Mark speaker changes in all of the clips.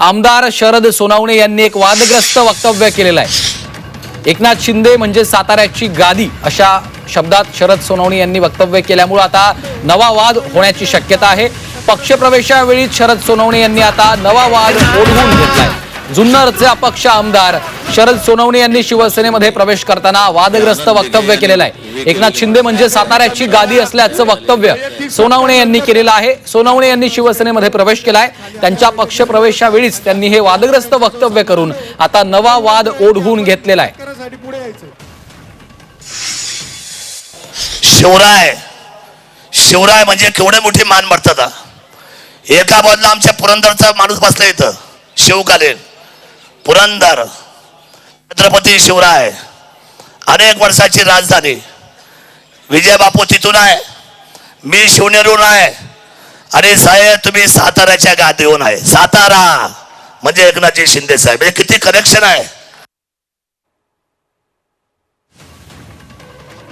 Speaker 1: आमदार शरद सोनावणे यांनी एक वादग्रस्त वक्तव्य केलेलं आहे. एकनाथ शिंदे म्हणजे साताऱ्याची गादी अशा शब्दात शरद सोनवणे यांनी वक्तव्य केल्यामुळे आता नवा वाद होण्याची शक्यता आहे. पक्षप्रवेशावेळी शरद सोनवणे यांनी आता नवा वाद ओढवून घेतलाय. जुन्नरचे अपक्ष आमदार शरद सोनवणे यांनी शिवसेनेमध्ये प्रवेश करताना वादग्रस्त वक्तव्य केलेलं आहे. एकनाथ शिंदे म्हणजे साताऱ्याची गादी असल्याचं वक्तव्य सोनवणे यांनी केलेलं आहे. सोनवणे यांनी शिवसेनेमध्ये प्रवेश केलाय. त्यांच्या पक्षप्रवेशावेळीच त्यांनी हे वादग्रस्त वक्तव्य करून आता नवा वाद ओढवून घेतलेला आहे.
Speaker 2: शिवराय शिवराय म्हणजे केवढे मोठी मान मर्यादा एका बाजूला आमच्या पुरंदरचा माणूस बसला इथं शिवकालीन. पुरंदर छत्रपती शिवराय अनेक वर्षाची राजधानी. विजय बापू तिथून आहे मी शिवनेरून आहे. आणि साहेब तुम्ही साताऱ्याच्या गादीहून आहे. सातारा म्हणजे एकनाथजी शिंदे साहेब. हे किती कनेक्शन आहे.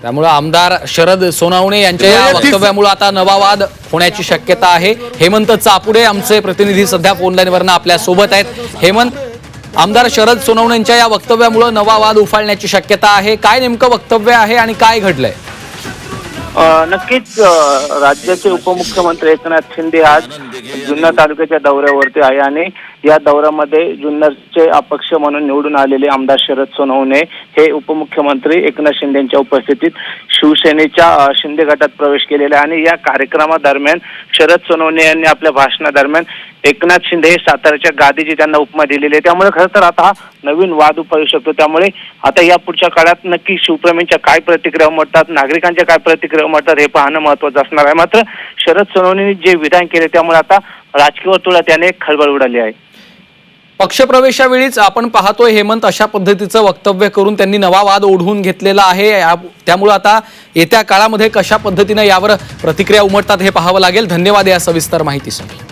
Speaker 1: त्यामुळे आमदार शरद सोनावणे यांच्या या वक्तव्यामुळे आता नवा वाद होण्याची शक्यता आहे. हेमंत चापुडे आमचे प्रतिनिधी सध्या फोनलाईनवरनं आपल्यासोबत आहेत. हेमंत आमदार शरद सोनवणेंच्या या वक्तव्यामुळे नवा वाद उफाळण्याची शक्यता आहे. काय नेमकं वक्तव्य आहे आणि काय घडलंय?
Speaker 3: नक्कीच राज्याचे उपमुख्यमंत्री एकनाथ शिंदे आज जुन्नर तालुक्याच्या दौऱ्यावरती आहे आणि या दौऱ्यामध्ये जुन्नरचे अपक्ष म्हणून निवडून आलेले आमदार शरद सोनवणे हे उपमुख्यमंत्री एकनाथ शिंदे यांच्या उपस्थितीत शिवसेनेच्या शिंदे गटात प्रवेश केलेला आहे. आणि या कार्यक्रमादरम्यान शरद सोनवणे यांनी आपल्या भाषणादरम्यान एकनाथ शिंदे हे साताऱ्याच्या गादीची त्यांना उपमा दिलेली आहे त्यामुळे खरं तर आता हा नवीन वाद उफाळू शकतो. त्यामुळे आता या पुढच्या काळात नक्की शिवप्रेमींच्या काय प्रतिक्रिया उमटतात नागरिकांच्या काय प्रतिक्रिया उमटतात हे पाहणं महत्वाचं असणार आहे. मात्र शरद सोनवणेंनी जे विधान केले त्यामुळे आता राजकीय वर्तुळात त्याने खळबळ उडाली आहे.
Speaker 1: पक्षप्रवेशावेळीच आपण पाहतोय हेमंत अशा पद्धतीचं वक्तव्य करून त्यांनी नवा वाद ओढवून घेतलेला आहे. त्यामुळं आता येत्या काळामध्ये कशा पद्धतीनं यावर प्रतिक्रिया उमटतात हे पाहावं लागेल. धन्यवाद या सविस्तर माहितीसाठी.